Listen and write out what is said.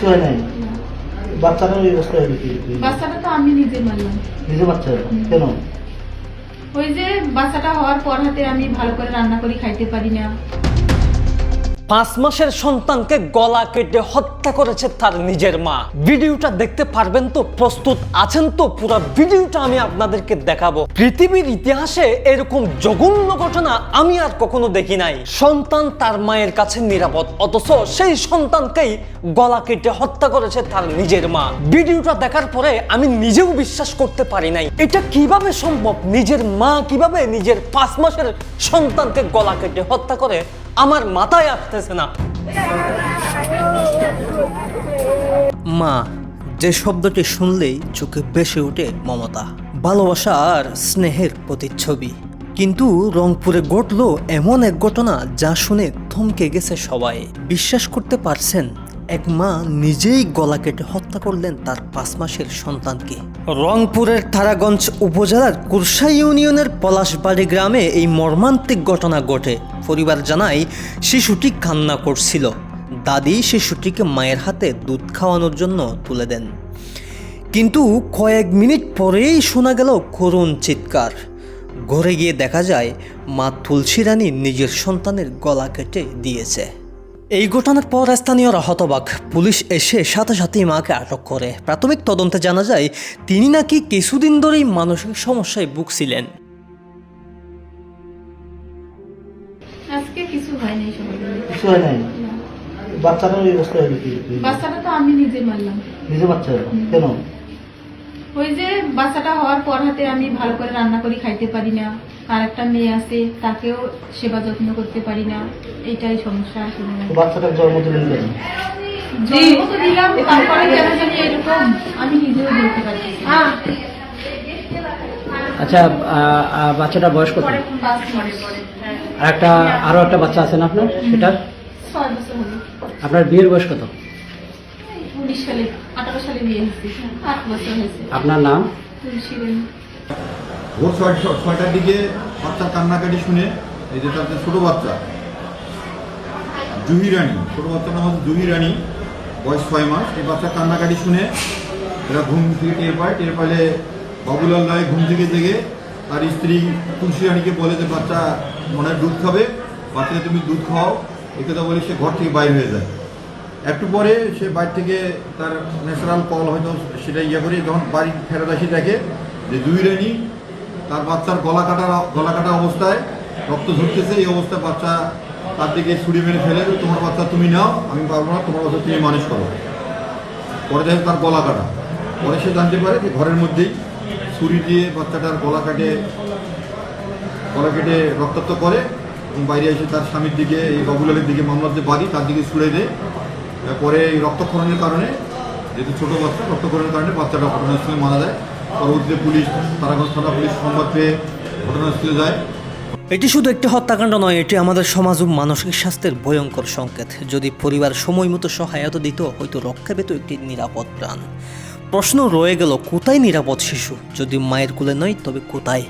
কিছু হয় নাই বাচ্চাটার ওই অবস্থা হলো বাচ্চাটা তো আমি নিজে মারলাম। নিজে বাচ্চা? কেন? ওই যে বাচ্চাটা হওয়ার পর হাতে আমি ভালো করে রান্না করে খাইতে পারি না। পাঁচ মাসের সন্তানকে গলা কেটে হত্যা করেছে তার নিজের মা। ভিডিওটা দেখতে পারবেন তো, প্রস্তুত আছেন তো, পুরো ভিডিওটা আমি আপনাদেরকে দেখাবো। পৃথিবীর ইতিহাসে এরকম জঘন্য ঘটনা আমি আর কখনো দেখি নাই। সন্তান তার মায়ের কাছে নিরাপদ, অথচ সেই সন্তানকেই গলা কেটে হত্যা করেছে তার নিজের মা। ভিডিওটা দেখার পরে আমি নিজেও বিশ্বাস করতে পারি নাই। এটা কীভাবে সম্ভব? নিজের মা কীভাবে নিজের পাঁচ মাসের সন্তানকে গলা কেটে হত্যা করে আমার মাথায় আসতেছে না। মা, যে শব্দটি শুনলেই চোখে বেসে ওঠে মমতা। ভালোবাসা আর স্নেহের প্রতিচ্ছবি। কিন্তু রংপুরে ঘটল এমন এক ঘটনা যা শুনে থমকে গেছে সবাই। বিশ্বাস করতে পারছেন এক মা নিজেই গলা কেটে হত্যা করলেন তার পাঁচ মাসের সন্তানকে। রংপুরের তারাগঞ্জ উপজেলার কুরসা ইউনিয়নের পলাশবাড়ি গ্রামে এই মর্মান্তিক ঘটনা ঘটে। পরিবার জানায়, শিশুটি কান্না করছিল। দাদি শিশুটিকে মায়ের হাতে দুধ খাওয়ানোর জন্য তুলে দেন। কিন্তু কয়েক মিনিট পরেই শোনা গেল করুণ চিৎকার। ঘরে গিয়ে দেখা যায়, মা তুলসী রানী নিজের সন্তানের গলা কেটে দিয়েছে। এই ঘটনার পর স্থানীয়রা হতবাক। পুলিশ এসে সাথে সাথেই মাকে আটক করে। প্রাথমিক তদন্তে জানা যায় তিনি নাকি কিছুদিন ধরেই মানসিক সমস্যায় ভুগছিলেন। আজকে কিছু হয়নি কিছু হয় নাই? না। ওই অবস্থা হলো কি? বাচ্চাটা তো আমি নিজে মারলাম। নিজে বাচ্চা? কেন? ওই যে বাচ্চাটা হওয়ার পর হাতে আমি ভালো করে রান্না করি খাইতে পারি না। আর একটা মেয়ে আছে তাকেও সেবা যত্ন করতে পারি না। এটাই সমস্যা বাচ্চাটার জন্ম দিলেন কেন জন্ম তো দিলাম তারপরে কেন জানি এরকম। আমি নিজেও বলতে পারছি আচ্ছা আহ, আহ, বাচ্চাটার বয়স কত? হ্যাঁ। আর একটা আরও একটা বাচ্চা আছে না আপনার? সেটা ছয় বছর হলো আপনার বিয়ের বয়স কত? সালে সালে বিয়ে হয়েছে। বছর হয়েছে। আপনার নাম? তুলসী। ভোর ছয় ছয়টার দিকে বাচ্চার কান্নাকাটি শুনে এই যে তার ছোটো বাচ্চা, জুহি রানী, ছোটো বাচ্চার নাম হচ্ছে জুহি রানী, বয়স ছয় মাস, এই বাচ্চার কান্নাকাটি শুনে এরা ঘুম থেকে টের পায়। টের পাইলে বাবুলাল রায় ঘুম থেকে জেগে তার স্ত্রী তুলসী রানীকে বলে যে, বাচ্চা মনে দুধ খাবে, বাচ্চাকে তুমি দুধ খাও এই কথা বলে সে ঘর থেকে বাইর হয়ে যায়। একটু পরে সে বাইরে থেকে তার ন্যাচারাল কল হয়তো সেটা ইয়ে করে, যখন বাড়ি ফেরত আসি দেখে যে দুই রানী তার বাচ্চার গলা কাটা গলা কাটা অবস্থায় রক্ত ঝরতেছে, এই অবস্থায় বাচ্চা তার দিকে ছুরি মেরে ফেলে তোমার বাচ্চা তুমি নাও, আমি পারব না, তোমার বাচ্চা তুমি মানুষ করো। পরে দেখে তার গলা কাটা। পরে সে জানতে পারে যে ঘরের মধ্যেই ছুরি দিয়ে বাচ্চাটার গলা কাটে, গলা কেটে রক্তাক্ত করে এবং বাইরে এসে তার স্বামীর দিকে, এই বাবুলালের দিকে, মামলার যে বাড়ি, তার দিকে ছুড়ে দেয়। পরে এই রক্তক্ষরণের কারণে, যেহেতু ছোটো বাচ্চা, রক্তক্ষরণের কারণে বাচ্চাটা ঘটনাস্থলে মারা যায়। পরবর্তীতে পুলিশ, তারাগঞ্জ থানা পুলিশ সংবাদ পেয়ে ঘটনাস্থলে যায়। এটি শুধু একটি হত্যাকাণ্ড নয়, এটি আমাদের সমাজ ও মানসিক স্বাস্থ্যের ভয়ঙ্কর সংকেত। যদি পরিবার সময় মতো সহায়তা দিত, হয়তো রক্ষা পেত একটি নিরাপদ প্রাণ। প্রশ্ন রয়ে গেল, কোথায় নিরাপদ শিশু? যদি মায়ের কোলে নয়, তবে কোথায়?